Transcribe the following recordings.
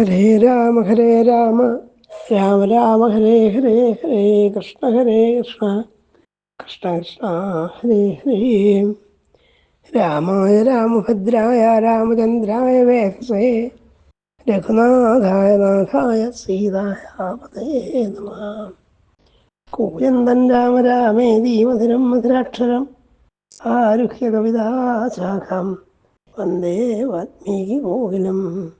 ഹരേ രാമ ഹരേ രാമ. രാമ രാമ ഹരേ ഹരേ ഹരേ കൃഷ്ണ ഹരേ കൃഷ്ണ. കൃഷ്ണ കൃഷ്ണ ഹരേ ഹരേ. രാമായ രാമഭദ്രായ രാമചന്ദ്രായ വേദസേ. രഘുനാഥായ നാഥായ സീതായ നമ. കൂയന്തൻ രാമ രാമേതി മധുരം മധുരാക്ഷരം. ആരുഹ്യ കവിതാശാഖം വന്ദേ വാൽമീകി കോകിലം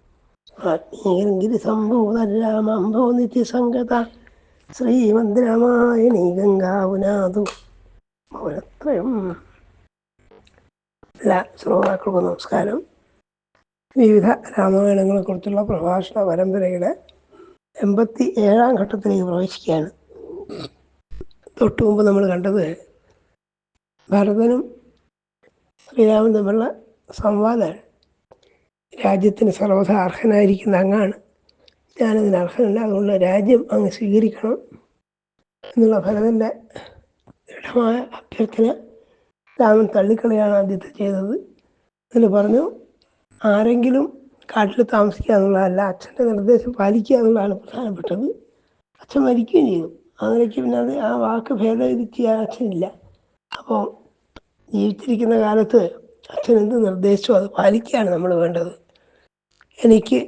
ആത്മീയഗിരിസംഭൂതരാമംഭോ നിത്യസംഗത. ശ്രീമന്ദ്രാമായണി ഗംഗാവുനാഥു മൗനത്രയം. എല്ലാ ശ്രോതാക്കൾക്കും നമസ്കാരം. വിവിധ രാമായണങ്ങളെക്കുറിച്ചുള്ള പ്രഭാഷണ പരമ്പരയുടെ എൺപത്തി ഏഴാം ഘട്ടത്തിലേക്ക് പ്രവേശിക്കുകയാണ്. തൊട്ടു മുമ്പ് നമ്മൾ കണ്ടത് ഭരതനും ശ്രീരാമൻ തമ്മിലുള്ള സംവാദമാണ്. രാജ്യത്തിന് സർവത അർഹനായിരിക്കുന്ന അങ്ങാണ്. ഞാനതിന് അർഹനല്ല. അതുകൊണ്ട് രാജ്യം അങ്ങ് സ്വീകരിക്കണം എന്നുള്ള ഭരതന്റെ ദൃഢമായ അഭ്യർത്ഥന രാമൻ തള്ളിക്കളയാണ് ആദ്യത്തെ ചെയ്തത് അതിൽ പറഞ്ഞു. ആരെങ്കിലും കാട്ടിൽ താമസിക്കുക എന്നുള്ളതല്ല അച്ഛന്റെ നിർദ്ദേശം പാലിക്കുക എന്നുള്ളതാണ് പ്രധാനപ്പെട്ടത്. അച്ഛൻ മരിക്കുകയും ചെയ്തു. അങ്ങനെയൊക്കെ പിന്നെ അത് ആ വാക്ക് ഭേദഗതി ചെയ്യാൻ അച്ഛനില്ല. അപ്പോൾ ജീവിച്ചിരിക്കുന്ന കാലത്ത് അച്ഛൻ എന്ത് നിർദ്ദേശിച്ചോ അത് പാലിക്കുകയാണ് നമ്മൾ വേണ്ടത്. എനിക്ക്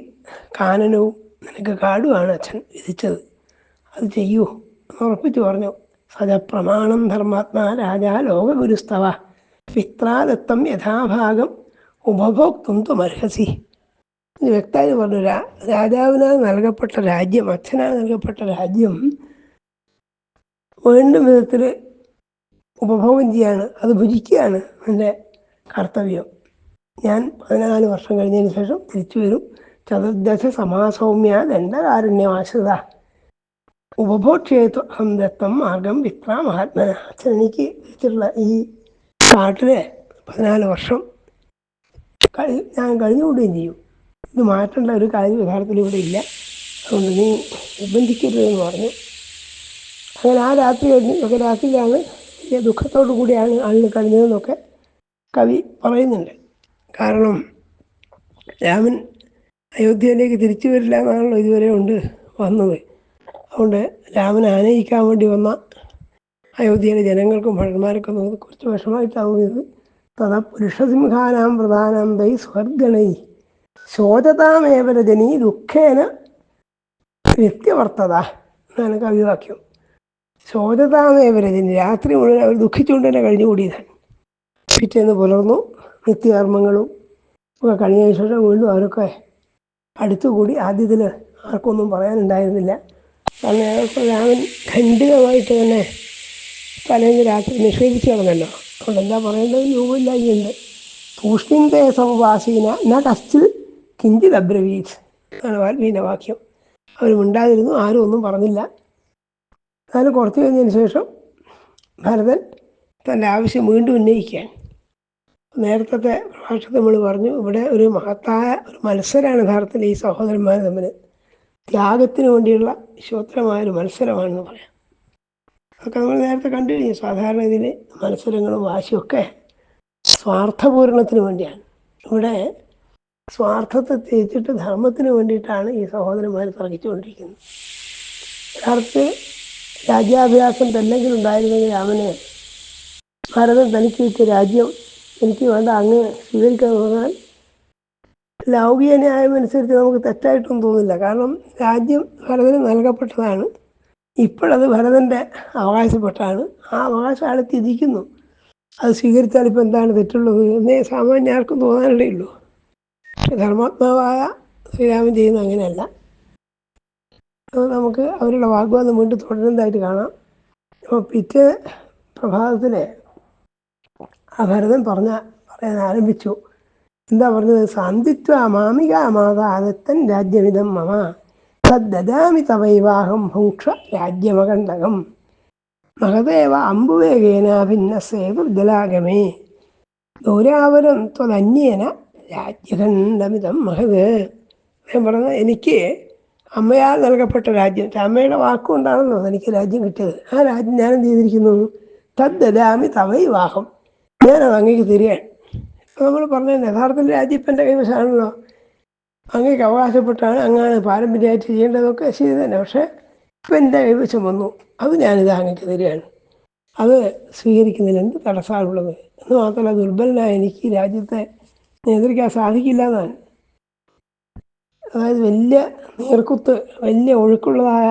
കാനനവും നിനക്ക് കാടുമാണ് അച്ഛൻ വിധിച്ചത്. അത് ചെയ്യൂ എന്ന് ഉറപ്പിച്ച് പറഞ്ഞു. സജപ്രമാണം ധർമാത്മാ രാജാ ലോകഗുരുസ്തവ. പിത്രാദത്തം യഥാഭാഗം ഉപഭോക്തും ത്വമർഹസി ഇത് വ്യക്തമായി പറഞ്ഞു രാ രാജാവിനാൽ നൽകപ്പെട്ട രാജ്യം അച്ഛനാൽ നൽകപ്പെട്ട രാജ്യം വേണ്ട വിധത്തിൽ ഉപഭോഗം ചെയ്യാണ് അത് ഭുജിക്കുകയാണ് എന്റെ കർത്തവ്യം. ഞാൻ പതിനാല് വർഷം കഴിഞ്ഞതിന് ശേഷം തിരിച്ചു വരും. ചതുർദശ സമാസൗമ്യ ദണ്ഡകാരുണ്യമാശ്രിത. ഉപഭോക്ഷേത്വ ദത്തം മാർഗം വിത്ര മഹാത്മന അച്ഛൻ എനിക്ക് വെച്ചിട്ടുള്ള ഈ കാട്ടിലെ പതിനാല് വർഷം കഴി ഞാൻ കഴിഞ്ഞുകൂടുകയും ചെയ്യും. ഇത് മാറ്റേണ്ട ഒരു കാര്യം യഥാർത്ഥത്തിൽ ഇവിടെ ഇല്ല. അതുകൊണ്ട് നീ നിർബന്ധിക്കരുതെന്ന് പറഞ്ഞു. അങ്ങനെ ആ രാത്രി ഒക്കെ രാത്രിയിലാണ് വലിയ ദുഃഖത്തോടു കൂടിയാണ് ആളിന് കഴിഞ്ഞതെന്നൊക്കെ കവി പറയുന്നുണ്ട്. കാരണം രാമൻ അയോധ്യയിലേക്ക് തിരിച്ചു വരില്ല എന്നാണല്ലോ ഇതുവരെ ഉണ്ട് വന്നത്. അതുകൊണ്ട് രാമൻ ആനയിക്കാൻ വേണ്ടി വന്ന അയോധ്യയിലെ ജനങ്ങൾക്കും ഭടന്മാർക്കും കുറച്ച് വിഷമായിട്ടാവുന്നത് തഥാ പുരുഷസിംഹാനാം പ്രധാനം ദൈ സ്വർഗണൈ. ശോചതാമേവരജനി ദുഃഖേന നിത്യവർത്തത എന്നാണ് കവിവാക്യം. ശോചതാമേവരജനി രാത്രി മുഴുവൻ അവർ ദുഃഖിച്ചുകൊണ്ട് തന്നെ കഴിഞ്ഞുകൂടിയതാണ് പിറ്റേന്ന് പുലർന്നു. നിത്യകർമ്മങ്ങളും ഒക്കെ കഴിഞ്ഞതിന് ശേഷം വീണ്ടും അവരൊക്കെ അടുത്തുകൂടി ആദ്യത്തിൽ ആർക്കൊന്നും പറയാനുണ്ടായിരുന്നില്ല. കാരണം അയാൾക്ക് രാമൻ ഖണ്ഡിതമായിട്ട് തന്നെ തലേന്ന് രാത്രി നിഷേധിച്ചു കിടന്നല്ലോ. അതുകൊണ്ട് എന്താ പറയേണ്ടത്? രൂപമില്ലായിണ്ട് തൂഷ്ണിന്തേ സമവാസീന ന കസ്റ്റിൽ കിഞ്ചിത് അബ്രവീത് ആണ് വാൽമീന്റെ വാക്യം. അവരും ഉണ്ടായിരുന്നു ആരും ഒന്നും പറഞ്ഞില്ല. അതിന് കുറച്ച് കഴിഞ്ഞതിന് ശേഷം ഭരതൻ തന്റെ ആവശ്യം വീണ്ടും ഉന്നയിക്കാൻ നേരത്തെ പ്രഭാഷണത്തിൽ നമ്മൾ പറഞ്ഞു ഇവിടെ ഒരു മഹത്തായ ഒരു മത്സരമാണ് യഥാർത്ഥത്തിൽ ഈ സഹോദരന്മാർ തമ്മിൽ. ത്യാഗത്തിന് വേണ്ടിയുള്ള ശോത്രമായ ഒരു മത്സരമാണെന്ന് പറയാം. അതൊക്കെ നമ്മൾ നേരത്തെ കണ്ടു. കഴിഞ്ഞു സാധാരണ ഇതിൽ മത്സരങ്ങളും വാശിയൊക്കെ സ്വാർത്ഥപൂരണത്തിന് വേണ്ടിയാണ്. ഇവിടെ സ്വാർത്ഥത്തെ തേച്ചിട്ട് ധർമ്മത്തിന് വേണ്ടിയിട്ടാണ് ഈ സഹോദരന്മാർ തർക്കിച്ചുകൊണ്ടിരിക്കുന്നത്. യഥാർത്ഥത്തിൽ രാജ്യാഭ്യാസം തന്നെങ്കിലും ഉണ്ടായിരുന്നെങ്കിൽ രാമനെ ഭരതൻ തനിക്ക് വെച്ച രാജ്യം എനിക്ക് വേണ്ട അങ്ങ് സ്വീകരിക്കാൻ പറഞ്ഞാൽ ലൗകിക ന്യായമനുസരിച്ച് നമുക്ക് തെറ്റായിട്ടൊന്നും തോന്നില്ല. കാരണം രാജ്യം ഭരതന് നൽകപ്പെട്ടതാണ്. ഇപ്പോഴത് ഭരതന്റെ അവകാശപ്പെട്ടാണ്. ആ അവകാശം ആൾ തിരിക്കുന്നു അത് സ്വീകരിച്ചാൽ ഇപ്പം എന്താണ് തെറ്റുള്ളത്? എന്നേ സാമാന്യ ആർക്കും തോന്നാനല്ലേ ഉള്ളൂ. ധർമാത്മാവായ ശ്രീരാമൻ ചെയ്യുന്ന അങ്ങനെയല്ല. അപ്പോൾ നമുക്ക് അവരുടെ വാഗ്വാദം വീണ്ടും തുടരുന്നതായിട്ട് കാണാം. അപ്പോൾ പിറ്റേ പ്രഭാതത്തിൽ ആ ഭരതൻ പറഞ്ഞ പറയാൻ ആരംഭിച്ചു. എന്താ പറഞ്ഞത്? സന്ധിത്വ മാമിക മാതാദത്തൻ രാജ്യമിതം മമ. തദ്ദാമി തവൈവാഹം ഭുക്ഷ രാജ്യമകണ്ടകം മഹദേവ അമ്പുവേഗേന ഭിന്ന സേതുർജലാഗമേ ഗൗരാവരം ത്വതന്യേന രാജ്യഖണ്ഡമിതം മഹത്. ഞാൻ പറഞ്ഞ എനിക്ക് അമ്മയാൽ നൽകപ്പെട്ട രാജ്യം അമ്മയുടെ വാക്കുകൊണ്ടാണല്ലോ എനിക്ക് രാജ്യം കിട്ടിയത്. ആ രാജ്യം ഞാൻ എന്ത് ചെയ്തിരിക്കുന്നു? തദ്ദാമി തവൈവാഹം ഞാനത് അങ്ങേക്ക് തിരിയാൻ. നമ്മൾ പറഞ്ഞ യഥാർത്ഥത്തിൽ രാജ്യപ്പന്റെ കൈവശമാണല്ലോ. അങ്ങേക്ക് അവകാശപ്പെട്ടാണ് അങ്ങാണ് പാരമ്പര്യമായിട്ട് ചെയ്യേണ്ടതൊക്കെ ശരി തന്നെ. പക്ഷേ ഇപ്പം എന്റെ കൈവശം വന്നു. അത് ഞാനിത് അങ്ങേക്ക് തരികയാണ്. അത് സ്വീകരിക്കുന്നതിന് എന്ത് തടസ്സമാണുള്ളത്? എന്ന് മാത്രമല്ല ദുർബലനായ എനിക്ക് രാജ്യത്തെ നിയന്ത്രിക്കാൻ സാധിക്കില്ല എന്നാണ്. അതായത് വലിയ നീർക്കുത്ത് വലിയ ഒഴുക്കുള്ളതായ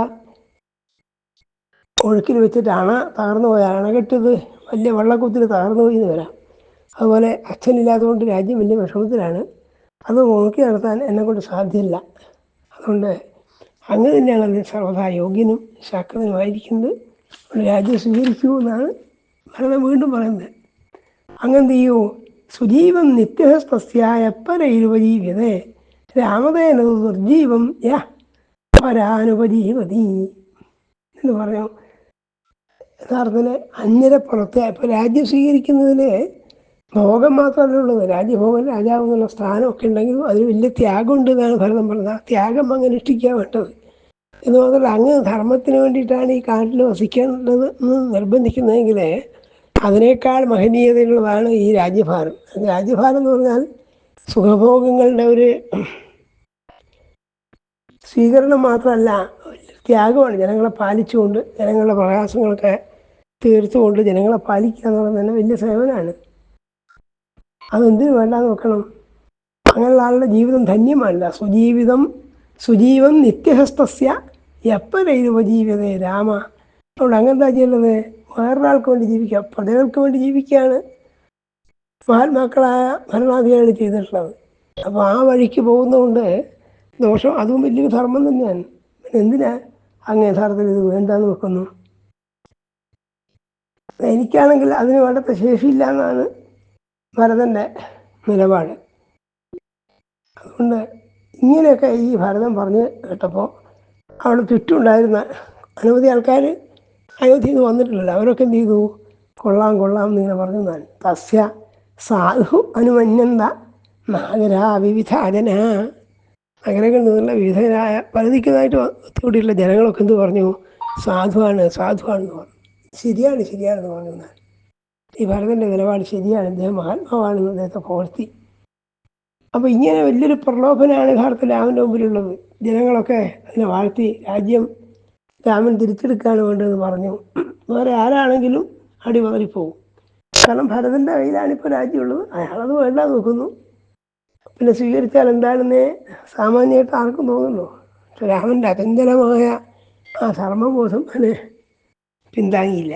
ഒഴുക്കിൽ വെച്ചിട്ടാണ് തകർന്നു പോയ അണകെട്ടത് വലിയ വെള്ളക്കുത്തിൽ തകർന്നു പോയി എന്ന് വരാം. അതുപോലെ അച്ഛനില്ലാത്തതുകൊണ്ട് രാജ്യം വലിയ വിഷമത്തിലാണ്. അത് നോക്കി നടത്താൻ എന്നെക്കൊണ്ട് സാധ്യമല്ല അതുകൊണ്ട് അങ്ങ് തന്നെയാണ് അതിന് സർവതാ യോഗ്യനും ശാക്തനുമായിരിക്കുന്നത് രാജ്യം സ്വീകരിക്കൂ എന്നാണ് ഭരണം വീണ്ടും പറയുന്നത്. അങ്ങനെ ചെയ്യൂ? സുജീവം നിത്യഹസ്തസ്യായ പരൈരുപജീവ്യതേ. രാമതേന ദുർജീവം യ പരാനുപജീവതി എന്ന് പറഞ്ഞു. യഥാർത്ഥത്തിൽ അന്യരെ പുറത്തെ ഇപ്പോൾ രാജ്യം സ്വീകരിക്കുന്നതിൽ ഭോഗം മാത്രമല്ല ഉള്ളത്? രാജ്യഭോഗം രാജാവ് എന്നുള്ള സ്ഥാനമൊക്കെ ഉണ്ടെങ്കിലും അതിന് വലിയ ത്യാഗമുണ്ട് എന്നാണ് ഭരതം പറഞ്ഞത്. ആ ത്യാഗം അങ്ങ് അനുഷ്ഠിക്കാൻ വേണ്ടത് എന്ന് മാത്രമല്ല അങ്ങ് ധർമ്മത്തിന് വേണ്ടിയിട്ടാണ് ഈ കാട്ടിൽ വസിക്കേണ്ടത് എന്ന് നിർബന്ധിക്കുന്നതെങ്കിൽ അതിനേക്കാൾ മഹനീയതയുള്ളതാണ് ഈ രാജ്യഭാരം. രാജ്യഭാരം എന്ന് പറഞ്ഞാൽ സുഖഭോഗങ്ങളുടെ ഒരു സ്വീകരണം മാത്രമല്ല ത്യാഗമാണ്. ജനങ്ങളെ പാലിച്ചുകൊണ്ട് ജനങ്ങളുടെ പ്രയാസങ്ങളൊക്കെ തീർത്തുകൊണ്ട് ജനങ്ങളെ പാലിക്കുക എന്നുള്ളത് തന്നെ വലിയ സേവനമാണ്. അതെന്തിനു വേണ്ട നോക്കണം. അങ്ങനെയുള്ള ആളുടെ ജീവിതം ധന്യമല്ല സുജീവിതം സുജീവം നിത്യഹസ്തസ്യ എപ്പരൈരുപജീവിതേ രാമ. അതുകൊണ്ട് അങ്ങനെന്താ ചെയ്യുന്നത് വേറൊരാൾക്ക് വേണ്ടി ജീവിക്കുക പ്രജകൾക്ക് വേണ്ടി ജീവിക്കുകയാണ് മഹാത്മാക്കളായ ഭരണാധികാരികൾ ചെയ്തിട്ടുള്ളത്. അപ്പോൾ ആ വഴിക്ക് പോകുന്നതുകൊണ്ട് ദോഷം അതും വലിയൊരു ധർമ്മം തന്നെയാണ്. എന്തിനാ അങ്ങ് യഥാർത്ഥത്തിൽ ഇത് വേണ്ടാന്ന് വെക്കുന്നു? എനിക്കാണെങ്കിൽ അതിന് വേണ്ടത്ര ശേഷിയില്ല എന്നാണ് ഭരതന്റെ നിലപാട്. അതുകൊണ്ട് ഇങ്ങനെയൊക്കെ ഈ ഭരതം പറഞ്ഞ് കേട്ടപ്പോൾ അവിടെ ചുറ്റുമുണ്ടായിരുന്ന അനവധി ആൾക്കാർ അയോധ്യയിൽ നിന്ന് വന്നിട്ടില്ലല്ലോ അവരൊക്കെ എന്ത് ചെയ്തു? കൊള്ളാം കൊള്ളാം എന്നിങ്ങനെ പറഞ്ഞു. ഞാൻ തസ്യ സാധു അനുമന്യന്ത നാഗര വിവിധാജന നഗരങ്ങൾ നിന്നുള്ള വിവിധരായ പരിധിക്കുന്നതായിട്ട് ജനങ്ങളൊക്കെ എന്ത് പറഞ്ഞു? സാധുവാണ് സാധുവാണെന്ന് പറഞ്ഞു. ശരിയാണ് ശരിയാണെന്ന് പറഞ്ഞു എന്നാൽ ഈ ഭരതന്റെ നിലപാട് ശരിയാണ് അദ്ദേഹം മഹാത്മാവാണെന്ന് അദ്ദേഹത്തെ പോർത്തി അപ്പോൾ ഇങ്ങനെ വലിയൊരു പ്രലോഭനമാണ് യഥാർത്ഥ രാമന്റെ മുമ്പിലുള്ളത്. ജനങ്ങളൊക്കെ അതിനെ വാഴ്ത്തി രാജ്യം രാമൻ തിരിച്ചെടുക്കുകയാണ് വേണ്ടതെന്ന് പറഞ്ഞു. വേറെ ആരാണെങ്കിലും അടിമാറിപ്പോവും കാരണം ഭരതന്റെ കയ്യിലാണ് ഇപ്പോൾ രാജ്യമുള്ളത്. അയാളത് വേണ്ട നോക്കുന്നു. പിന്നെ സ്വീകരിച്ചാൽ എന്താണെന്ന് സാമാന്യമായിട്ട് ആർക്കും തോന്നുന്നു രാമന്റെ അചഞ്ചലമായ ആ ധർമ്മബോധം അതിനെ പിന്താങ്ങിയില്ല.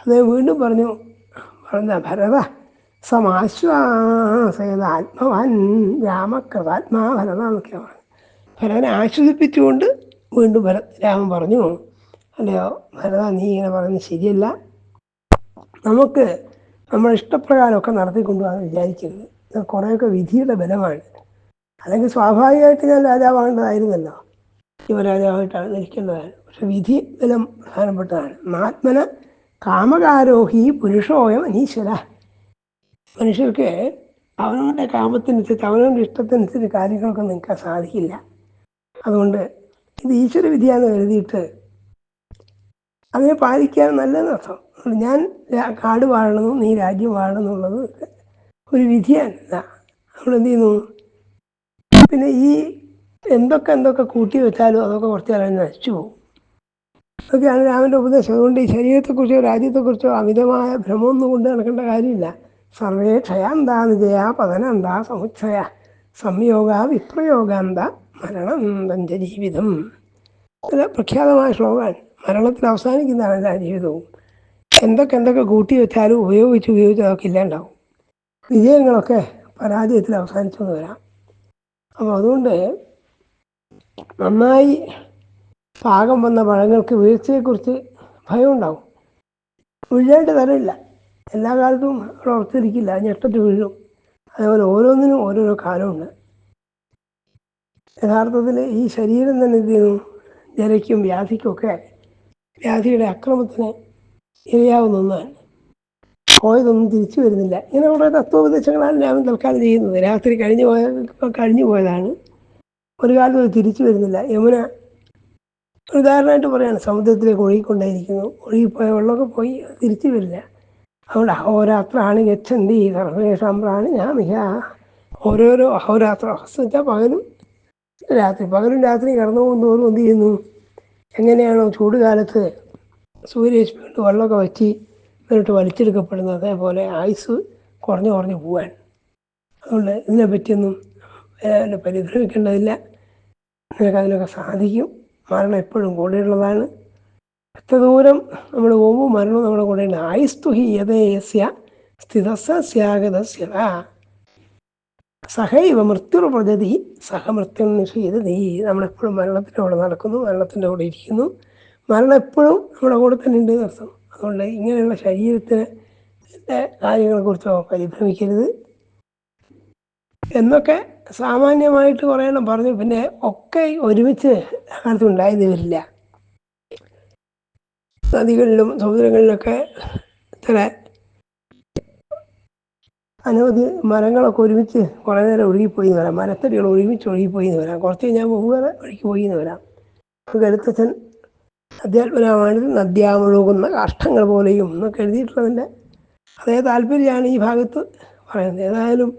അദ്ദേഹം വീണ്ടും പറഞ്ഞു പറഞ്ഞ ഭരത സമാശ്വാസേത ആത്മവാൻ രാമകൃതാത്മാ ഭരത എന്നൊക്കെ പറഞ്ഞു. ഭരതനെ ആശ്വസിപ്പിച്ചുകൊണ്ട് വീണ്ടും ഭര രാമൻ പറഞ്ഞു അല്ലയോ ഭരത നീ ഇങ്ങനെ പറയുന്നത് ശരിയല്ല. നമുക്ക് നമ്മുടെ ഇഷ്ടപ്രകാരമൊക്കെ നടത്തിക്കൊണ്ടുപോകാൻ വിചാരിക്കരുത്. കുറേയൊക്കെ വിധിയുടെ ബലമാണ്. അല്ലെങ്കിൽ സ്വാഭാവികമായിട്ട് ഞാൻ രാജാവാകേണ്ടതായിരുന്നല്ലോ. യുവരാജാവായിട്ടാണ് നിൽക്കേണ്ടതാണ് പക്ഷെ വിധി ബലം പ്രധാനപ്പെട്ടതാണ്. ആത്മന കാമകാരോഹി പുരുഷോയം അനീശ്വര. മനുഷ്യർക്ക് അവനവന്റെ കാമത്തിനനുസരിച്ച് അവനവന്റെ ഇഷ്ടത്തിനനുസരിച്ച് കാര്യങ്ങളൊക്കെ നിൽക്കാൻ സാധിക്കില്ല. അതുകൊണ്ട് ഇത് ഈശ്വര വിധിയാന്ന് കരുതിയിട്ട് അതിനെ പാലിക്കാൻ നല്ലതെന്നർത്ഥം അതുകൊണ്ട് ഞാൻ കാട് വാഴണമെന്നും നീ രാജ്യം വാഴണമെന്നുള്ളത് ഒരു വിധിയാണ്. നമ്മൾ എന്ത് ചെയ്യുന്നു? പിന്നെ ഈ എന്തൊക്കെ എന്തൊക്കെ കൂട്ടി വെച്ചാലും അതൊക്കെ കുറച്ച് കാലം നശിച്ചു പോകും. അതൊക്കെയാണ് രാമന്റെ ഉപദേശം. അതുകൊണ്ട് ഈ ശരീരത്തെക്കുറിച്ചോ രാജ്യത്തെക്കുറിച്ചോ അമിതമായ ഭ്രമമൊന്നും കൊണ്ട് നടക്കേണ്ട കാര്യമില്ല. സർവേ ക്ഷയാന്താ നിജയ പതനന്താ സമുച്ഛയ. സംയോഗ വിപ്രയോഗാന്ത മരണം തന്റെ ജീവിതം. ഇത് പ്രഖ്യാതമായ ശ്ലോകമാണ്. മരണത്തിൽ അവസാനിക്കുന്നതാണ് എല്ലാ ജീവിതവും എന്തൊക്കെ എന്തൊക്കെ കൂട്ടി വെച്ചാലും ഉപയോഗിച്ച് ഉപയോഗിച്ച് അതൊക്കെ ഇല്ലാണ്ടാവും. വിജയങ്ങളൊക്കെ പരാജയത്തിൽ അവസാനിച്ചു വരാം. അപ്പോൾ അതുകൊണ്ട് നന്നായി പാകം വന്ന പഴങ്ങൾക്ക് വീഴ്ചയെക്കുറിച്ച് ഭയം ഉണ്ടാവും വീഴേണ്ട തരമില്ല. എല്ലാ കാലത്തും അവിടെ ഉറച്ചിരിക്കില്ല. ഞെട്ടത്ത് വീഴും. അതേപോലെ ഓരോന്നിനും ഓരോരോ കാലമുണ്ട്. യഥാർത്ഥത്തിൽ ഈ ശരീരം തന്നെ എന്ത് ചെയ്യുന്നു? ജലയ്ക്കും വ്യാധിക്കുമൊക്കെ വ്യാധിയുടെ അക്രമത്തിന് ഇരയാവുന്ന ഒന്നാണ്. പോയതൊന്നും തിരിച്ചു വരുന്നില്ല. ഇങ്ങനെ കുറേ തത്വോപദേശങ്ങളാണ് ഞാൻ തൽക്കാലം ചെയ്യുന്നത്. രാത്രി കഴിഞ്ഞു പോയ കഴിഞ്ഞു പോയതാണ്. ഒരു കാലത്തും തിരിച്ചു വരുന്നില്ല. യമുന ഉദാഹരണമായിട്ട് പറയാണ് സമുദ്രത്തിലേക്ക് ഒഴുകിക്കൊണ്ടേയിരിക്കുന്നു. ഒഴുകിപ്പോയ വെള്ളമൊക്കെ പോയി തിരിച്ചു വരില്ല. അതുകൊണ്ട് അഹോരാത്രാണ് ഗച്ഛന്തി സർവേഷാം പ്രാണി ഞാമിഹ ഓരോരോ അഹോരാത്രം അഹസ് വെച്ചാൽ പകലും രാത്രി. പകലും രാത്രി കടന്നു പോകും തോറും എന്ത് ചെയ്യുന്നു? എങ്ങനെയാണോ ചൂട് കാലത്ത് സൂര്യരശ്മിട്ട് വെള്ളമൊക്കെ വറ്റി എന്നിട്ട് വലിച്ചെടുക്കപ്പെടുന്നത്. അതേപോലെ ആയുസ് കുറഞ്ഞു കുറഞ്ഞു പോവാൻ. അതുകൊണ്ട് ഇതിനെ പറ്റിയൊന്നും പരിഭ്രമിക്കേണ്ടതില്ല. നിനക്ക് അതിനൊക്കെ സാധിക്കും. മരണം എപ്പോഴും കൂടെയുള്ളതാണ്. എത്ര ദൂരം നമ്മൾ പോകുമ്പോൾ മരണം നമ്മുടെ കൂടെയുണ്ട്. ഉണ്ട് ഹി യഥേയസ്യ സ്ഥിതസ്യ സ്യാഗതസ്യത സഹൈവ മൃത്യുർ പ്രജതി സഹമൃത്യു നിഷീദതി നമ്മളെപ്പോഴും മരണത്തിന്റെ കൂടെ നടക്കുന്നു മരണത്തിന്റെ കൂടെ ഇരിക്കുന്നു. മരണം എപ്പോഴും നമ്മുടെ കൂടെ തന്നെ ഉണ്ട് എന്നർത്ഥം അതുകൊണ്ട് ഇങ്ങനെയുള്ള ശരീരത്തിന് കാര്യങ്ങളെക്കുറിച്ചോ പരിഭ്രമിക്കരുത്. എന്നൊക്കെ സാമാന്യമായിട്ട് കുറേ എണ്ണം പറഞ്ഞു. പിന്നെ ഒക്കെ ഒരുമിച്ച് കാലത്ത് ഉണ്ടായത് വരില്ല നദികളിലും സമുദ്രങ്ങളിലൊക്കെ ചില അനവധി മരങ്ങളൊക്കെ ഒരുമിച്ച് കുറേ നേരം ഒഴുകിപ്പോയി എന്ന് വരാം. മരത്തടികൾ ഒരുമിച്ച് ഒഴുകിപ്പോയി എന്ന് വരാം. കുറച്ച് കഴിഞ്ഞാൽ വേറെ ഒഴുകി പോയി എന്ന് വരാം. കരുത്തച്ഛൻ അധ്യാത്മരാമായണത്തിൽ നദ്യാമൊഴുകുന്ന കാഷ്ടങ്ങൾ പോലെയും എന്നൊക്കെ എഴുതിയിട്ടുള്ളതിന്റെ അതേ താല്പര്യമാണ് ഈ ഭാഗത്ത് പറയുന്നത്. ഏതായാലും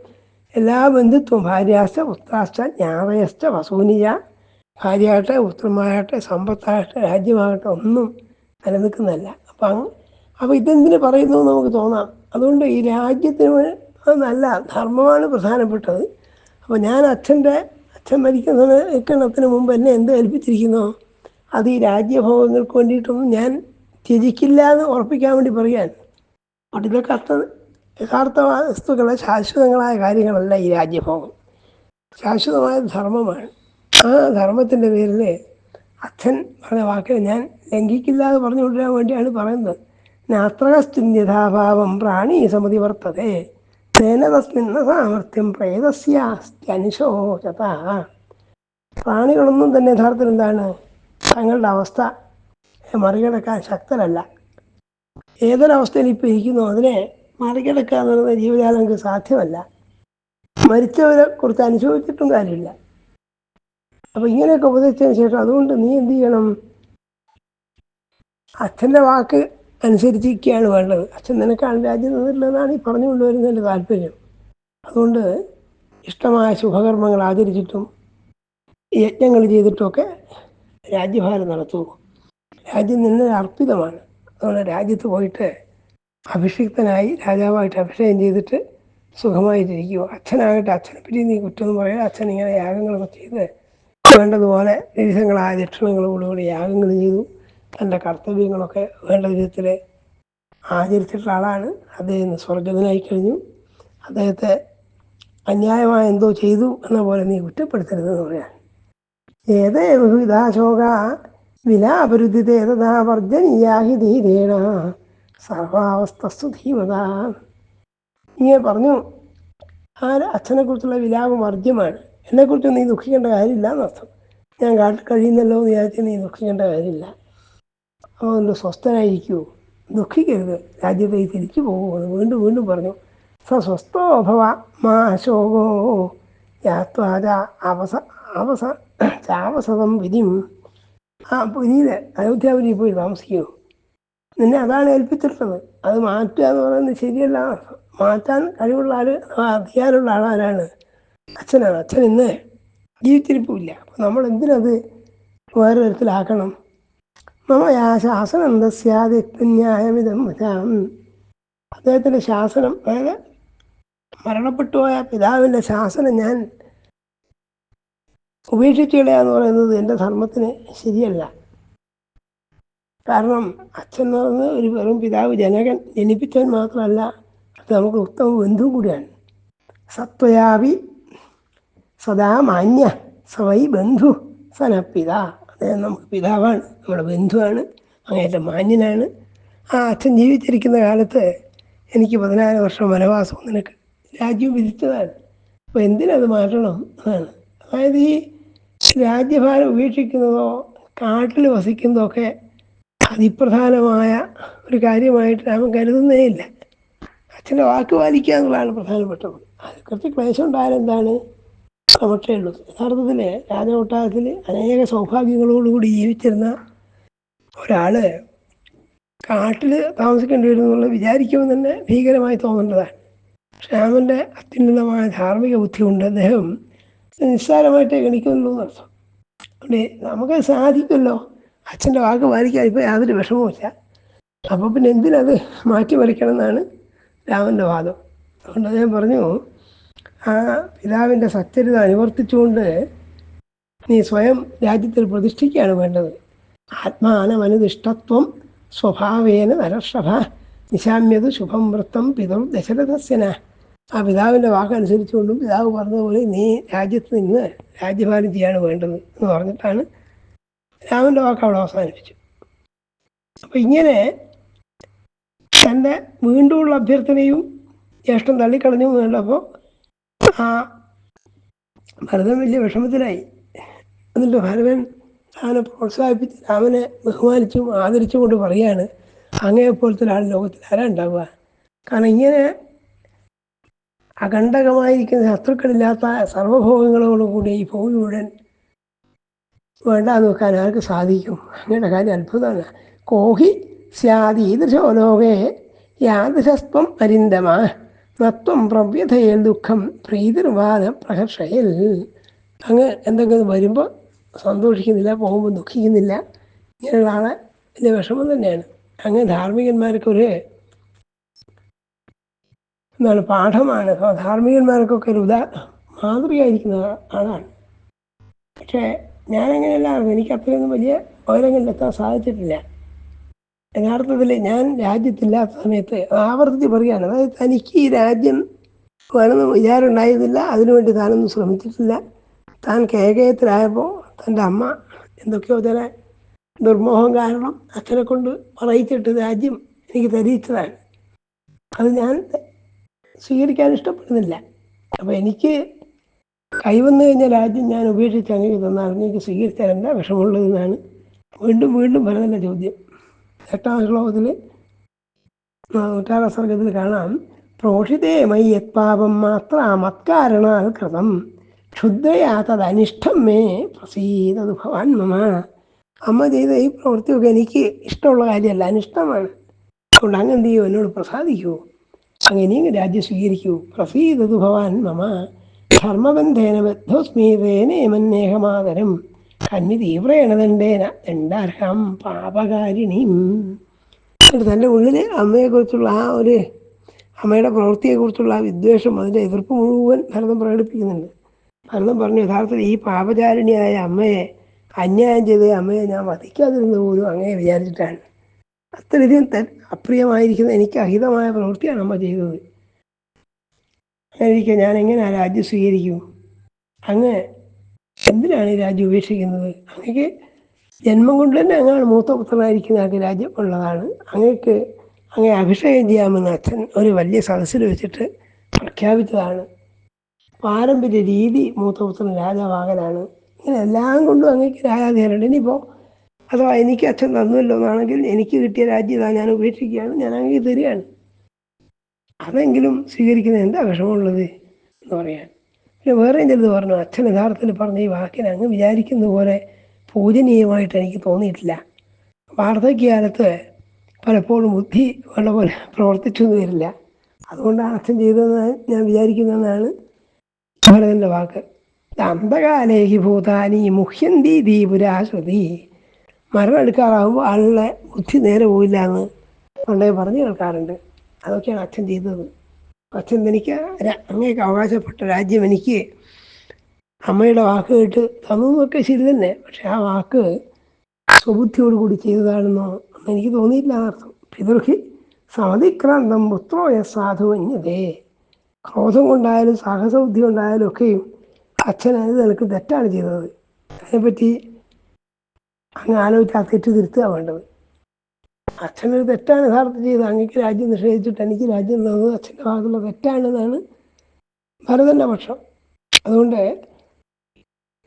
എല്ലാ ബന്ധുത്വം ഭാര്യാസ്ഥ പുത്രാസ്ഥ ജ്ഞാനയസ്ഥ വസൂനിയ ഭാര്യയാകട്ടെ പുത്രന്മാരാകട്ടെ സമ്പത്താകട്ടെ രാജ്യമാകട്ടെ ഒന്നും നിലനിൽക്കുന്നതല്ല. അപ്പം അപ്പോൾ ഇതെന്തിനു പറയുന്നു നമുക്ക് തോന്നാം. അതുകൊണ്ട് ഈ രാജ്യത്തിന് നല്ല ധർമ്മമാണ് പ്രധാനപ്പെട്ടത്. അപ്പോൾ ഞാൻ അച്ഛന്റെ അച്ഛൻ മരിക്കുന്നതിന് ഇക്കണത്തിന് മുമ്പ് എന്നെ എന്ത് ഏൽപ്പിച്ചിരിക്കുന്നു? അത് ഈ രാജ്യഭോഗങ്ങൾക്ക് വേണ്ടിയിട്ടൊന്നും ഞാൻ ത്യജിക്കില്ല എന്ന് ഉറപ്പിക്കാൻ വേണ്ടി പറയാൻ അപ്പോൾ ഇതൊക്കെ അർത്ഥ യഥാർത്ഥ വസ്തുക്കളെ ശാശ്വതങ്ങളായ കാര്യങ്ങളല്ല ഈ രാജ്യഭോഗം. ശാശ്വതമായ ധർമ്മമാണ്. ആ ധർമ്മത്തിന്റെ പേരിൽ അച്ഛൻ പറഞ്ഞ വാക്കിനെ ഞാൻ ലംഘിക്കില്ല എന്ന് പറഞ്ഞു കൊണ്ടുവരാൻ വേണ്ടിയാണ് പറയുന്നത്. നാത്രകസ്തുന്യഥാഭാവം പ്രാണി സമിതി വർത്തതേ. തേന തസ്മിന്ന സാമർത്ഥ്യം പ്രേതസ്യാനുശോചത പ്രാണികളൊന്നും തന്നെ യഥാർത്ഥത്തിൽ എന്താണ്? തങ്ങളുടെ അവസ്ഥ മറികടക്കാൻ ശക്തരല്ല. ഏതൊരവസ്ഥയിൽ ഇപ്പോൾ ഇരിക്കുന്നു? അതിനെ മറികടക്കുക എന്ന് പറയുന്ന നമുക്ക് സാധ്യമല്ല. മരിച്ചവരെ കുറിച്ച് അനുശോചിച്ചിട്ടും കാര്യമില്ല. അപ്പൊ ഇങ്ങനെയൊക്കെ ഉപദേശിച്ചതിന് ശേഷം അതുകൊണ്ട് നീ എന്ത് ചെയ്യണം? അച്ഛന്റെ വാക്ക് അനുസരിച്ചിരിക്കുകയാണ് വേണ്ടത്. അച്ഛൻ നിനക്കാണ് രാജ്യം തന്നിട്ടുള്ളതെന്നാണ് ഈ പറഞ്ഞു കൊണ്ടുവരുന്നതിന്റെ താല്പര്യം. അതുകൊണ്ട് ഇഷ്ടമായ ശുഭകർമ്മങ്ങൾ ആചരിച്ചിട്ടും യജ്ഞങ്ങൾ ചെയ്തിട്ടുമൊക്കെ രാജ്യഭാരം നടത്തൂ രാജ്യം നിന്നെ അർപ്പിതമാണ്. അതുകൊണ്ട് രാജ്യത്ത് പോയിട്ട് അഭിഷിക്തനായി രാജാവായിട്ട് അഭിഷേകം ചെയ്തിട്ട് സുഖമായിട്ടിരിക്കുക അച്ഛനാകട്ടെ അച്ഛനെ പറ്റി നീ കുറ്റമൊന്നും പറയുക അച്ഛൻ ഇങ്ങനെ യാഗങ്ങളൊക്കെ ചെയ്ത് വേണ്ടതുപോലെ നിരീക്ഷങ്ങളായ ദക്ഷിണങ്ങളോടുകൂടി യാഗങ്ങൾ ചെയ്തു. തന്റെ കർത്തവ്യങ്ങളൊക്കെ വേണ്ട വിധത്തിൽ ആചരിച്ചിട്ടുള്ള ആളാണ്. അദ്ദേഹം ഇന്ന് സ്വർഗതനായി കഴിഞ്ഞു. അദ്ദേഹത്തെ അന്യായമായ എന്തോ ചെയ്തു എന്ന പോലെ നീ കുറ്റപ്പെടുത്തരുതെന്ന് പറയാൻ ഏതേ ബഹുവിധാശോക വിലാപരുദ്ധിതേ തഥാ വർജനീയാഹി സർവാവസ്ഥസ്തു ധീമത ഇങ്ങനെ പറഞ്ഞു ആ അച്ഛനെക്കുറിച്ചുള്ള വിലാപം അർജ്യമാണ് എന്നെക്കുറിച്ച് നീ ദുഃഖിക്കേണ്ട കാര്യമില്ല എന്നർത്ഥം. ഞാൻ കാട്ടിൽ കഴിയുന്നല്ലോ എന്ന് വിചാരിച്ച് നീ ദുഃഖിക്കേണ്ട കാര്യമില്ല. അപ്പോൾ അതുകൊണ്ട് സ്വസ്ഥനായിരിക്കൂ. ദുഃഖിക്കരുത്. രാജ്യത്തേക്ക് തിരിച്ചു പോകുമെന്ന് വീണ്ടും വീണ്ടും പറഞ്ഞു. സ സ്വസ്ഥോ ഭവ മാ അശോകോ യാത്വാച അവസ അവസ ചാവസതം വിധിയും ആ പുരിയിൽ അയോധ്യാപുരി പോയി താമസിക്കൂ നിന്നെ അതാണ് ഏൽപ്പിച്ചിട്ടുള്ളത്. അത് മാറ്റുക എന്ന് പറയുന്നത് ശരിയല്ല. മാറ്റാൻ കഴിവുള്ള ആൾ അധികാരമുള്ള ആളാരാണ്? അച്ഛനാണ്. അച്ഛൻ ഇന്ന് ജീവിച്ചിരിപ്പില്ല അപ്പം നമ്മൾ എന്തിനത് വേറെ തരത്തിലാക്കണം? നമ്മൾ യാ ശാസനം എന്താ സ്യാദിന്യായമിതം അദ്ദേഹത്തിന്റെ ശാസനം അതായത് മരണപ്പെട്ടു പോയ പിതാവിന്റെ ശാസനം ഞാൻ ഉപേക്ഷിച്ച് പറയുന്നത് എന്റെ ധർമ്മത്തിന് ശരിയല്ല. കാരണം അച്ഛൻ എന്ന് പറയുന്നത് ഒരു വെറും പിതാവ് ജനകൻ ജനിപ്പിച്ചവൻ മാത്രമല്ല അത് നമുക്ക് ഉത്തമ ബന്ധു കൂടിയാണ്. സത്വയാവി സദാ മാന്യ സവൈ ബന്ധു സനപ്പിത അദ്ദേഹം നമുക്ക് പിതാവാണ് നമ്മുടെ ബന്ധുവാണ് അങ്ങേറ്റം മാന്യനാണ്. ആ അച്ഛൻ ജീവിച്ചിരിക്കുന്ന കാലത്ത് എനിക്ക് പതിനാല് വർഷം വനവാസം നിനക്ക് രാജ്യം വിധിച്ചതാണ്. അപ്പോൾ എന്തിനത് മാറ്റണം? എന്നാണ് അതായത് ഈ രാജ്യഭാരം ഉപേക്ഷിക്കുന്നതോ കാട്ടിൽ വസിക്കുന്നതോ ഒക്കെ അതിപ്രധാനമായ ഒരു കാര്യമായിട്ട് രാമൻ കരുതുന്നേ ഇല്ല അച്ഛന്റെ വാക്ക് പാലിക്കുക എന്നുള്ളതാണ് പ്രധാനപ്പെട്ടത്. അത് കുറച്ച് ക്ലേശം ഉണ്ടായാലും എന്താണ്? സമക്ഷേ ഉള്ളൂ. യഥാർത്ഥത്തിൽ രാജകൊട്ടാരത്തിൽ അനേക സൗഭാഗ്യങ്ങളോടുകൂടി ജീവിച്ചിരുന്ന ഒരാൾ കാട്ടിൽ താമസിക്കേണ്ടി വരും വിചാരിക്കുമ്പോൾ തന്നെ ഭീകരമായി തോന്നേണ്ടതാണ്. രാമന്റെ അത്യുന്നതമായ ധാർമ്മിക ബുദ്ധി കൊണ്ട് അദ്ദേഹം നിസ്സാരമായിട്ട് ഗണിക്കുന്നുള്ളൂ എന്നർത്ഥം. അതുകൊണ്ട് നമുക്ക് സാധിക്കുമല്ലോ. അച്ഛന്റെ വാക്ക് പാലിക്കാൻ ഇപ്പോൾ യാതൊരു വിഷമവുമില്ല. അപ്പോൾ പിന്നെ എന്തിനത് മാറ്റി വലിക്കണം എന്നാണ് രാമന്റെ വാദം. അതുകൊണ്ട് അദ്ദേഹം പറഞ്ഞു ആ പിതാവിന്റെ സത്യത അനുവർത്തിച്ചുകൊണ്ട് നീ സ്വയം രാജ്യത്തിൽ പ്രതിഷ്ഠിക്കുകയാണ് വേണ്ടത്. ആത്മാനമനുദിഷ്ടത്വം സ്വഭാവേന നരഷഭ നിശാമ്യത് ശുഭം വൃത്തം പിതൃ ദശരഥസ്യന. ആ പിതാവിന്റെ വാക്കനുസരിച്ചുകൊണ്ടും പിതാവ് പറഞ്ഞതുപോലെ നീ രാജ്യത്ത് നിന്ന് രാജ്യഭാരം ചെയ്യാണ് വേണ്ടത് എന്ന് പറഞ്ഞിട്ടാണ് രാമന്റെ വാക്ക് അവിടെ അവസാനിപ്പിച്ചു. അപ്പം ഇങ്ങനെ തന്റെ വീണ്ടുമുള്ള അഭ്യർത്ഥനയും ജ്യേഷ്ഠൻ തള്ളിക്കളഞ്ഞു കണ്ടപ്പോൾ ആ ഭരതൻ വലിയ വിഷമത്തിലായി. എന്നിട്ട് ഭരതൻ താനെ പ്രോത്സാഹിപ്പിച്ച് രാമനെ ബഹുമാനിച്ചും ആദരിച്ചും കൊണ്ട് പറയാണ് അങ്ങയെപ്പോലത്തെ ഒരാൾ ലോകത്തിൽ ആരാ ഉണ്ടാവുക? കാരണം ഇങ്ങനെ അഖണ്ഡകമായിരിക്കുന്ന ശത്രുക്കളില്ലാത്ത സർവഭോഗങ്ങളോടുകൂടി ഈ ഭൂമി മുഴുവൻ വേണ്ടാന്ന് വെക്കാൻ ആർക്ക് സാധിക്കും? അങ്ങനെ കാര്യം അത്ഭുതമാണ്. കോഹി സ്യാദീദൃശോ ലോകേ യാദൃശസ്വം അരിന്തമ നത്വം പ്രവ്യതയിൽ ദുഃഖം പ്രീതിർവാദ പ്രഹർഷയിൽ അങ്ങ് എന്തെങ്കിലും വരുമ്പോൾ സന്തോഷിക്കുന്നില്ല പോകുമ്പോൾ ദുഃഖിക്കുന്നില്ല ഇങ്ങനെയുള്ള ആളെ വലിയ വിഷമം തന്നെയാണ്. അങ്ങ് ധാർമ്മികന്മാർക്കൊരു എന്താണ് പാഠമാണ്. ധാർമ്മികന്മാർക്കൊക്കെ ഒരു ഉദാ മാതൃകയായിരിക്കുന്ന ആളാണ്. പക്ഷേ ഞാനങ്ങനെയല്ല എനിക്ക് അത്രയൊന്നും വലിയ ഉയരങ്ങളിലെത്താൻ സാധിച്ചിട്ടില്ല. യഥാർത്ഥത്തിൽ ഞാൻ രാജ്യത്തില്ലാത്ത സമയത്ത് ആവർത്തിച്ച് പറയുകയാണ്. അതായത് തനിക്ക് ഈ രാജ്യം വേണമെന്ന് വിചാരം ഉണ്ടായിരുന്നില്ല അതിനുവേണ്ടി താനൊന്നും ശ്രമിച്ചിട്ടില്ല. താൻ കേകയത്തിലായപ്പോൾ തന്റെ അമ്മ എന്തൊക്കെയോ ചില ദുർമോഹം കാരണം അച്ഛനെ കൊണ്ട് പറയിച്ചിട്ട് രാജ്യം എനിക്ക് തരിച്ചതാണ് അത് ഞാൻ സ്വീകരിക്കാൻ ഇഷ്ടപ്പെടുന്നില്ല. അപ്പോൾ എനിക്ക് കൈവന്നു കഴിഞ്ഞ രാജ്യം ഞാൻ ഉപേക്ഷിച്ച് അങ്ങനെ തന്നാൽ എനിക്ക് സ്വീകരിച്ചാൽ എന്താ വിഷമമുള്ളതെന്നാണ്. വീണ്ടും വീണ്ടും വരുന്ന ചോദ്യം. എട്ടാം ശ്ലോകത്തിൽ നൂറ്റാറാം സർഗത്തിൽ കാണാം. പ്രോഷിതേ മൈ യത്പാപം മാത്ര മത്കാരണാൽ കൃതം. ക്ഷുദ്രയാ തദനിഷ്ടം മേ പ്രസീതത് ഭവാൻ മമ. അമ്മ ചെയ്ത ഈ പ്രവൃത്തിയൊക്കെ എനിക്ക് ഇഷ്ടമുള്ള കാര്യമല്ല അനിഷ്ടമാണ്. അതുകൊണ്ട് അങ്ങ് എന്ത് എന്നോട് പ്രസാദിക്കൂ അങ്ങനെയും രാജ്യം സ്വീകരിക്കൂ. പ്രസീതത് ഭവാൻ മമ. ധർമ്മബന്ധേന ബദ്ധോസ്മീതേനേ മന്നേഹമാതരം കന്നി തീവ്രേണ ദണ്ഡേന ദണ്ഡാർഹം പാപകാരിണിയും തന്റെ ഉള്ളിൽ അമ്മയെക്കുറിച്ചുള്ള ആ ഒരു അമ്മയുടെ പ്രവൃത്തിയെക്കുറിച്ചുള്ള ആ വിദ്വേഷം അതിന്റെ എതിർപ്പ് മുഴുവൻ ഭരതം പ്രകടിപ്പിക്കുന്നുണ്ട്. ഭരതം പറഞ്ഞു യഥാർത്ഥത്തിൽ ഈ പാപചാരിണിയായ അമ്മയെ അന്യായം ചെയ്ത് അമ്മയെ ഞാൻ വധിക്കാതിരുന്ന പോലും അങ്ങനെ വിചാരിച്ചിട്ടാണ്. അത്രയധികം അപ്രിയമായിരിക്കുന്ന എനിക്ക് അഹിതമായ പ്രവൃത്തിയാണ് അമ്മ ചെയ്തത്. അങ്ങനെയിരിക്കെ ഞാൻ എങ്ങനെ ആ രാജ്യം സ്വീകരിക്കും? അങ്ങ് എന്തിനാണ് ഈ രാജ്യം ഉപേക്ഷിക്കുന്നത്? അങ്ങക്ക് ജന്മം കൊണ്ട് തന്നെ അങ്ങാണ് മൂത്ത പുത്രനായിരിക്കുന്ന ആൾക്ക് രാജ്യം ഉള്ളതാണ്. അങ്ങക്ക് അങ്ങനെ അഭിഷേകം ചെയ്യാമെന്ന് അച്ഛൻ ഒരു വലിയ സദസ്സിൽ വെച്ചിട്ട് പ്രഖ്യാപിച്ചതാണ്. പാരമ്പര്യ രീതി മൂത്തപുത്രൻ രാജാവാകലാണ് ഇങ്ങനെ എല്ലാം കൊണ്ടും അങ്ങേക്ക് രാജാധികാരമുണ്ട്. ഇനിയിപ്പോൾ അഥവാ എനിക്ക് അച്ഛൻ തന്നുമല്ലോ എന്നാണെങ്കിൽ എനിക്ക് കിട്ടിയ രാജ്യം ഞാൻ ഉപേക്ഷിക്കുകയാണ്. ഞാൻ അങ്ങേക്ക് തരികയാണ്. അതെങ്കിലും സ്വീകരിക്കുന്നത് എന്താ വിഷമമുള്ളത് എന്ന് പറയാൻ. പിന്നെ വേറെയും ചിലത് പറഞ്ഞു. അച്ഛൻ യഥാർത്ഥത്തിൽ പറഞ്ഞ ഈ വാക്കിനെ അങ്ങ് വിചാരിക്കുന്ന പോലെ പൂജനീയമായിട്ട് എനിക്ക് തോന്നിയിട്ടില്ല. വാർദ്ധക്യകാലത്ത് പലപ്പോഴും ബുദ്ധി ഉള്ള പോലെ പ്രവർത്തിച്ചു എന്ന് വരില്ല. അതുകൊണ്ടാണ് അച്ഛൻ ചെയ്തതെന്ന് ഞാൻ വിചാരിക്കുന്നതെന്നാണ് ഭരതന്റെ വാക്ക്. അന്ധകാലേഹി ഭൂതാനി മുഹ്യന്തി ദീപുരാശ്രുതി മരണം എടുക്കാറാകുമ്പോൾ ആളുടെ ബുദ്ധി നേരെ പോയില്ല എന്ന് പണ്ടേ പറഞ്ഞു കേൾക്കാറുണ്ട്. അതൊക്കെയാണ് അച്ഛൻ ചെയ്തത്. അച്ഛൻ എനിക്ക് അങ്ങേക്ക് അവകാശപ്പെട്ട രാജ്യം എനിക്ക് അമ്മയുടെ വാക്ക് കേട്ട് തന്നൊക്കെ ശരി തന്നെ. പക്ഷെ ആ വാക്ക് സ്വബുദ്ധിയോട് കൂടി ചെയ്തതാണെന്നോ എനിക്ക് തോന്നിയില്ല എന്നർത്ഥം. പിതൃഹി സമതിക്രാന്തം പുത്രോയ സാധുവന്യതേ ക്രോധം കൊണ്ടായാലും സാഹസബുദ്ധി കൊണ്ടായാലും ഒക്കെയും അച്ഛൻ അത് നിനക്ക് തെറ്റാണ് ചെയ്തത്. അതിനെപ്പറ്റി അങ്ങ് ആലോചിച്ച് ആ തെറ്റ് തിരുത്തുക വേണ്ടത്. അച്ഛനൊരു തെറ്റാണ് യഥാർത്ഥം ചെയ്തത് അങ്ങക്ക് രാജ്യം നിഷേധിച്ചിട്ട് എനിക്ക് രാജ്യം തന്നത് അച്ഛന്റെ ഭാഗത്തുള്ള തെറ്റാണെന്നാണ് ഭരതന്റെ പക്ഷം. അതുകൊണ്ട്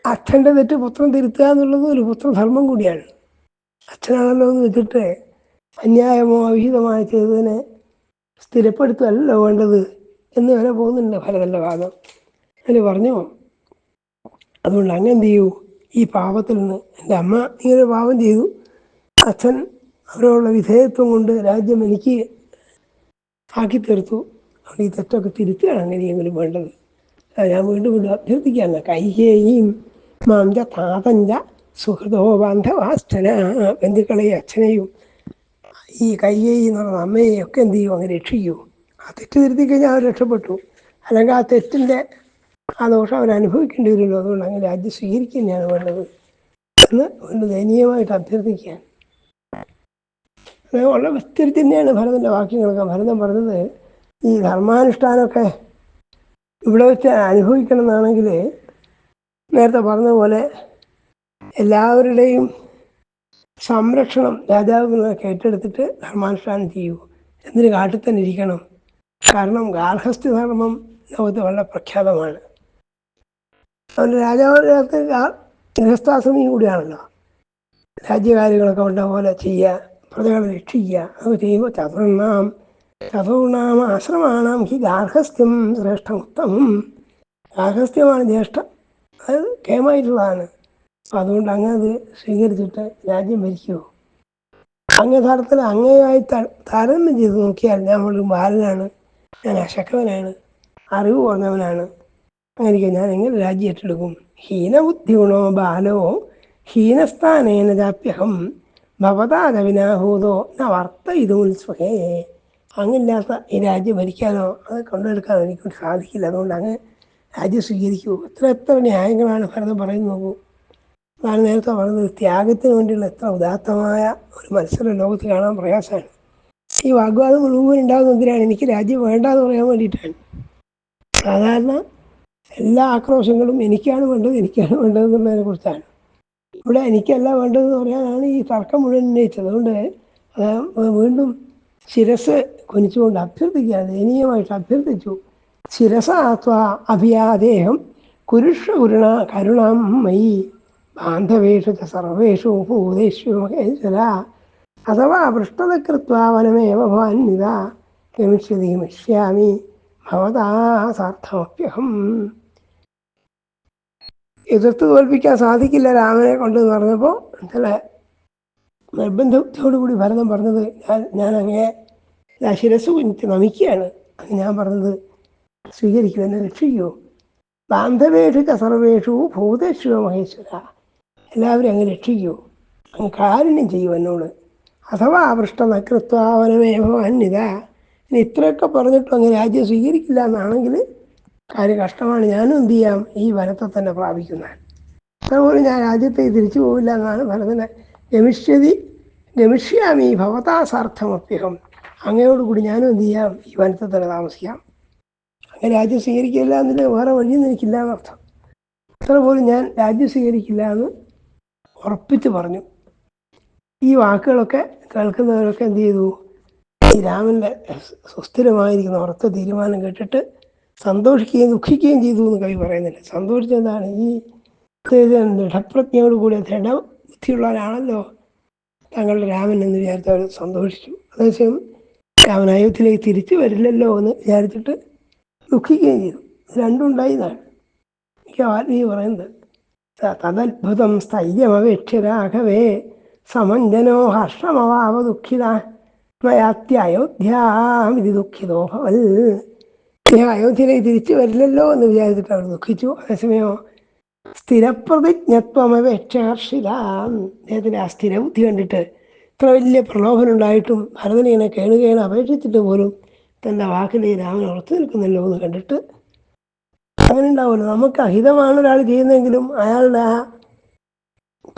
അച്ഛന്റെ തെറ്റ് പുത്രം തിരുത്തുക എന്നുള്ളത് ഒരു പുത്രധർമ്മം കൂടിയാണ്. അച്ഛനാണല്ലോ എന്ന് വെച്ചിട്ട് അന്യായമോ അവിഹിതമായ ചെയ്തതിനെ സ്ഥിരപ്പെടുത്തുകയല്ലോ വേണ്ടത് എന്ന് വരെ പോകുന്നുണ്ട് ഭരതന്റെ ഭാഗം. അതിൽ പറഞ്ഞു. അതുകൊണ്ട് അങ്ങ് എന്ത് ചെയ്യൂ? ഈ പാപത്തിൽ നിന്ന് എന്റെ അമ്മ ഇങ്ങനെ പാപം ചെയ്തു. അച്ഛൻ അവരോടുള്ള വിധേയത്വം കൊണ്ട് രാജ്യം എനിക്ക് ആക്കി തീർത്തു. അവർ ഈ തെറ്റൊക്കെ തിരുത്തുകയാണ് അങ്ങനെയെങ്കിലും വേണ്ടത്. ഞാൻ വീണ്ടും വീണ്ടും അഭ്യർത്ഥിക്കുകയാണ്. കൈകേയും മാഞ്ച താതഞ്ച സുഹൃതോ ബാന്ധവാസ്ഥന ബന്ധുക്കളെയും അച്ഛനെയും ഈ കൈകേയി എന്ന് പറയുന്ന അമ്മയെയും ഒക്കെ എന്ത് ചെയ്യും? അങ്ങ് രക്ഷിക്കൂ. ആ തെറ്റ് തിരുത്തി കഴിഞ്ഞാൽ അവർ രക്ഷപ്പെട്ടു. അല്ലെങ്കിൽ ആ തെറ്റിന്റെ ആ ദോഷം അവർ അനുഭവിക്കേണ്ടി വരുമല്ലോ. അതുകൊണ്ട് അങ്ങനെ രാജ്യം സ്വീകരിക്കുന്നതാണ് വേണ്ടത് എന്ന് ഒന്ന് ദയനീയമായിട്ട് അഭ്യർത്ഥിക്കാൻ വളരെ വിസ്തരിച്ച് തന്നെയാണ് ഭരതന്റെ വാക്യങ്ങളൊക്കെ ഭരതൻ പറഞ്ഞത്. ഈ ധർമാനുഷ്ഠാനമൊക്കെ ഇവിടെ വെച്ച് അനുഭവിക്കണം എന്നാണെങ്കിൽ നേരത്തെ പറഞ്ഞതുപോലെ എല്ലാവരുടെയും സംരക്ഷണം രാജാവ് ഏറ്റെടുത്തിട്ട് ധർമാനുഷ്ഠാനം ചെയ്യൂ. എന്നിട്ട് കാട്ടിൽ തന്നെ ഇരിക്കണം. കാരണം ഗാർഹസ്ഥ്യ ധർമ്മം ലോകത്ത് വളരെ പ്രഖ്യാതമാണ് അതുകൊണ്ട് രാജാവിനകത്ത് ഗൃഹസ്ഥാശ്രമിയും കൂടിയാണല്ലോ. രാജ്യകാര്യങ്ങളൊക്കെ ഉണ്ട പോലെ ചെയ്യുക. പ്രജകളെ രക്ഷിക്കുക അത് ചെയ്യുമ്പോൾ ചതുർണാം. ചതുർണാം ആശ്രമാണാം ഹി ഗാർഹസ്ഥ്യം ശ്രേഷ്ഠം ഉത്തമം ഗാർഹസ്ഥ്യമാണ് ജ്യേഷ്ഠം. അത് കേമായിട്ടുള്ളതാണ് അപ്പം അതുകൊണ്ട് അങ്ങ് അത് സ്വീകരിച്ചിട്ട് രാജ്യം ഭരിക്കുമോ അങ്ങ് തരത്തിൽ അങ്ങയായി ത- താരതമ്യം ചെയ്ത് നോക്കിയാൽ ഞാൻ ഒരു ബാലനാണ്. ഞാൻ അശക്തനാണ്. അറിവ് കുറഞ്ഞവനാണ്. അങ്ങനെ ഞാൻ എങ്ങനെ രാജ്യം ഏറ്റെടുക്കും? ഹീനബുദ്ധി ഗുണോ ബാലോ? ഹീനസ്ഥാനേന ജാപ്യഹം ഭവതാരവിനാഹൂതോ ന വർത്ത ഇതുൽസ്വഹേ അങ്ങില്ലാത്ത ഈ രാജ്യം ഭരിക്കാനോ അത് കൊണ്ടെടുക്കാനോ എനിക്ക് സാധിക്കില്ല. അതുകൊണ്ട് അങ്ങ് രാജ്യം സ്വീകരിക്കൂ. എത്ര എത്ര ന്യായങ്ങളാണ് ഭരതം പറയുന്നത് നോക്കൂ. ഞാൻ നേരത്തെ പറഞ്ഞത് ത്യാഗത്തിന് വേണ്ടിയുള്ള എത്ര ഉദാത്തമായ ഒരു മത്സരം ലോകത്ത് കാണാൻ പ്രയാസമാണ്. ഈ വാഗ്വാദം മുഴുവൻ ഉണ്ടാകുന്ന എന്തിനാണ്? എനിക്ക് രാജ്യം വേണ്ടാന്ന് പറയാൻ വേണ്ടിയിട്ടാണ്. സാധാരണ എല്ലാ ആക്രോശങ്ങളും എനിക്കാണ് വേണ്ടത് എനിക്കാണ് വേണ്ടത് എന്നുള്ളതിനെ കുറിച്ചാണ്. ഇവിടെ എനിക്കല്ല വേണ്ടതെന്ന് പറയാനാണ് ഈ തർക്കം മുഴുവൻ ഉന്നയിച്ചത് അതുകൊണ്ട് വീണ്ടും ശിരസ് കുനിച്ചുകൊണ്ട് അഭ്യർത്ഥിക്കുകയാണ്. ദയനീയമായിട്ട് അഭ്യർത്ഥിച്ചു. ശിരസാത്വ അഭിയാദേഹം കുരുഷ കുരുണ കരുണാം മയി ബാന്ധവേഷു ച സർവേഷു ഭൂതേഷു മഹേശ്വര. അഥവാ പൃഷ്ടത കൃത്വാ വനമേവ ഭവാന്നിത ഗമിഷ്യതി ഗമിഷ്യാമി. ഭവതാ സാർത്ഥമപ്യഹം. എതിർത്ത് തോൽപ്പിക്കാൻ സാധിക്കില്ല രാമനെ കൊണ്ട് എന്ന് പറഞ്ഞപ്പോൾ ചില നിർബന്ധത്തോടുകൂടി ഭരതം പറഞ്ഞത് ഞാൻ ഞാൻ അങ്ങനെ ശിരസ് കുഞ്ഞിച്ച് നമിക്കുകയാണ്. അത് ഞാൻ പറഞ്ഞത് സ്വീകരിക്കൂ എന്നെ രക്ഷിക്കൂ. ബാന്ധവേഷു കസർവേഷു ഭൂതേശ്വ മഹേശ്വര. എല്ലാവരും അങ്ങ് രക്ഷിക്കൂ. അങ്ങ് കാരുണ്യം ചെയ്യൂ എന്നോട്. അഥവാ പൃഷ്ടനകൃത്വാവനമേവ അന്യത ഇനി ഇത്രയൊക്കെ പറഞ്ഞിട്ടും അങ്ങ് രാജ്യം സ്വീകരിക്കില്ല എന്നാണെങ്കിൽ കാര്യം കഷ്ടമാണ് ഞാനും എന്ത് ചെയ്യാം? ഈ വനത്തെ തന്നെ പ്രാപിക്കുന്നത് അതുപോലെ ഞാൻ രാജ്യത്തെ തിരിച്ചു പോവില്ല എന്നാണ് ഭരതനെ ഗമിഷ്യതി ഗമിഷ്യാമി ഭവതാസാർത്ഥമപ്യഹം അങ്ങയോടുകൂടി ഞാനും എന്ത് ചെയ്യാം? ഈ വനത്തെ തന്നെ താമസിക്കാം. അങ്ങനെ രാജ്യം സ്വീകരിക്കില്ല എന്നില്ല വേറെ വഴിയൊന്നും എനിക്കില്ല എന്നർത്ഥം. അത്ര പോലും ഞാൻ രാജ്യം സ്വീകരിക്കില്ല എന്ന് ഉറപ്പിച്ച് പറഞ്ഞു. ഈ വാക്കുകളൊക്കെ കേൾക്കുന്നവരൊക്കെ എന്ത് ചെയ്തു? ഈ രാമന്റെ സുസ്ഥിരമായിരിക്കുന്ന ഉറച്ച തീരുമാനം കേട്ടിട്ട് സന്തോഷിക്കുകയും ദുഃഖിക്കുകയും ചെയ്തു എന്ന് കവി പറയുന്നില്ല. സന്തോഷിച്ചെന്താണ് ഈ ദൃഢപ്രജ്ഞയോട് കൂടിയ ദൃഢ ബുദ്ധിയുള്ളവരാണല്ലോ തങ്ങളുടെ രാമൻ എന്ന് വിചാരിച്ച് അവർ സന്തോഷിച്ചു. അതേസമയം രാമൻ അയോധ്യയിലേക്ക് തിരിച്ചു വരില്ലല്ലോ എന്ന് വിചാരിച്ചിട്ട് ദുഃഖിക്കുകയും ചെയ്തു. രണ്ടുണ്ടായി എന്നാണ് എനിക്ക് ആത്മീയ പറയുന്നത് തദത്ഭുതം സ്ഥൈര്യമപേക്ഷ്യ രാഘവേ സമഞ്ജനോ ഹർഷമവാവ ദുഃഖിത മയാത്യയോധ്യാമിതി ദുഃഖിതോ ഭവൽ. ഞാൻ അയോധ്യയിലേക്ക് തിരിച്ചു വരില്ലല്ലോ എന്ന് വിചാരിച്ചിട്ട് അവർ ദുഃഖിച്ചു. അതേസമയം സ്ഥിരപ്രതിജ്ഞത്വമപേക്ഷകർഷിത അദ്ദേഹത്തിന്റെ ആ സ്ഥിരബുദ്ധി കണ്ടിട്ട് ഇത്ര വലിയ പ്രലോഭനം ഉണ്ടായിട്ടും ഭരതനെ ഇങ്ങനെ കേണുകയാണ് അപേക്ഷിച്ചിട്ട് പോലും തന്റെ വാക്കിൽ രാമൻ ഉറച്ചു നിൽക്കുന്നല്ലോ എന്ന് കണ്ടിട്ട് അങ്ങനെ ഉണ്ടാവുമല്ലോ നമുക്ക് അഹിതമാണ് ഒരാൾ ചെയ്യുന്നതെങ്കിലും അയാളുടെ ആ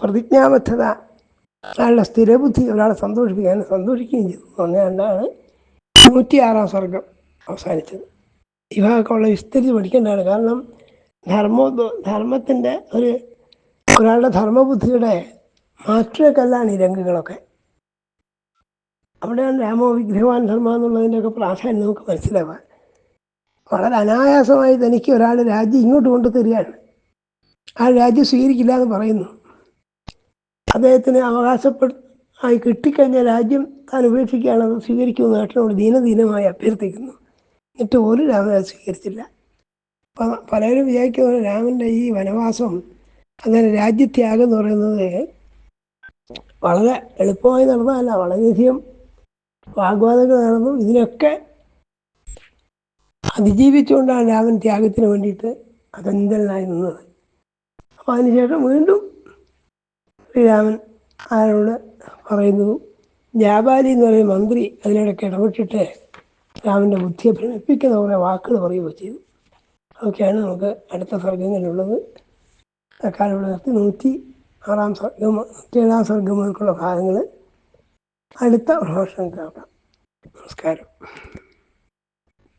പ്രതിജ്ഞാബദ്ധത അയാളുടെ സ്ഥിരബുദ്ധി ഒരാളെ സന്തോഷിപ്പിക്കാൻ സന്തോഷിക്കുകയും ചെയ്തു. അങ്ങനെയാണ് നൂറ്റിയാറാം സ്വർഗം അവസാനിച്ചത്. ഈ വിസ്തൃതി പഠിക്കേണ്ടതാണ്. കാരണം ധർമ്മ ധർമ്മത്തിന്റെ ഒരു ഒരാളുടെ ധർമ്മബുദ്ധിയുടെ മാറ്റുകല്ലാണ് ഈ രംഗങ്ങളൊക്കെ. അവിടെയാണ് രാമോ വിഗ്രഹവാൻ ധർമ്മ എന്നുള്ളതിന്റെയൊക്കെ പ്രാധാന്യം നമുക്ക് മനസ്സിലാവാൻ. വളരെ അനായാസമായി തനിക്ക് ഒരാൾ രാജ്യം ഇങ്ങോട്ട് കൊണ്ടു തരികയാണ് ആ രാജ്യം സ്വീകരിക്കില്ല എന്ന് പറയുന്നു. അദ്ദേഹത്തിന് അവകാശപ്പെട്ട് ആയി കിട്ടിക്കഴിഞ്ഞ രാജ്യം താൻ ഉപേക്ഷിക്കുകയാണ് അത് സ്വീകരിക്കുമെന്ന് നാട്ടിനോട് ദീനദീനമായി അഭ്യർത്ഥിക്കുന്നു. എന്നിട്ട് ഒരു അത് സ്വീകരിച്ചില്ല. പലരും വിചാരിക്കുന്ന രാമന്റെ ഈ വനവാസം അങ്ങനെ രാജ്യത്യാഗം എന്ന് പറയുന്നത് വളരെ എളുപ്പമായി നടന്നതല്ല വളരെയധികം വാഗ്വാദങ്ങൾ നടന്നു. ഇതിനൊക്കെ അതിജീവിച്ചുകൊണ്ടാണ് രാമൻ ത്യാഗത്തിന് വേണ്ടിയിട്ട് അകന്തനായി നിന്നത്. അപ്പം അതിനുശേഷം വീണ്ടും ശ്രീരാമൻ ആരോട് പറയുന്നു ജാബാലി എന്ന് പറയുന്ന മന്ത്രി അതിനിടയ്ക്ക് ഇടപെട്ടിട്ട് രാമന്റെ ബുദ്ധിയെ ഭ്രമിപ്പിക്കുന്ന കുറേ വാക്കുകൾ പറയുകയോ ചെയ്തു. അതൊക്കെയാണ് നമുക്ക് അടുത്ത സർഗങ്ങളിലുള്ളത്. തൽക്കാലം ഇവിടെ നിർത്തി. നൂറ്റി ആറാം സർഗം നൂറ്റി ഏഴാം സർഗം ഭാഗങ്ങൾ. അടുത്ത പ്രഭാഷണം കേൾക്കാം നമസ്കാരം.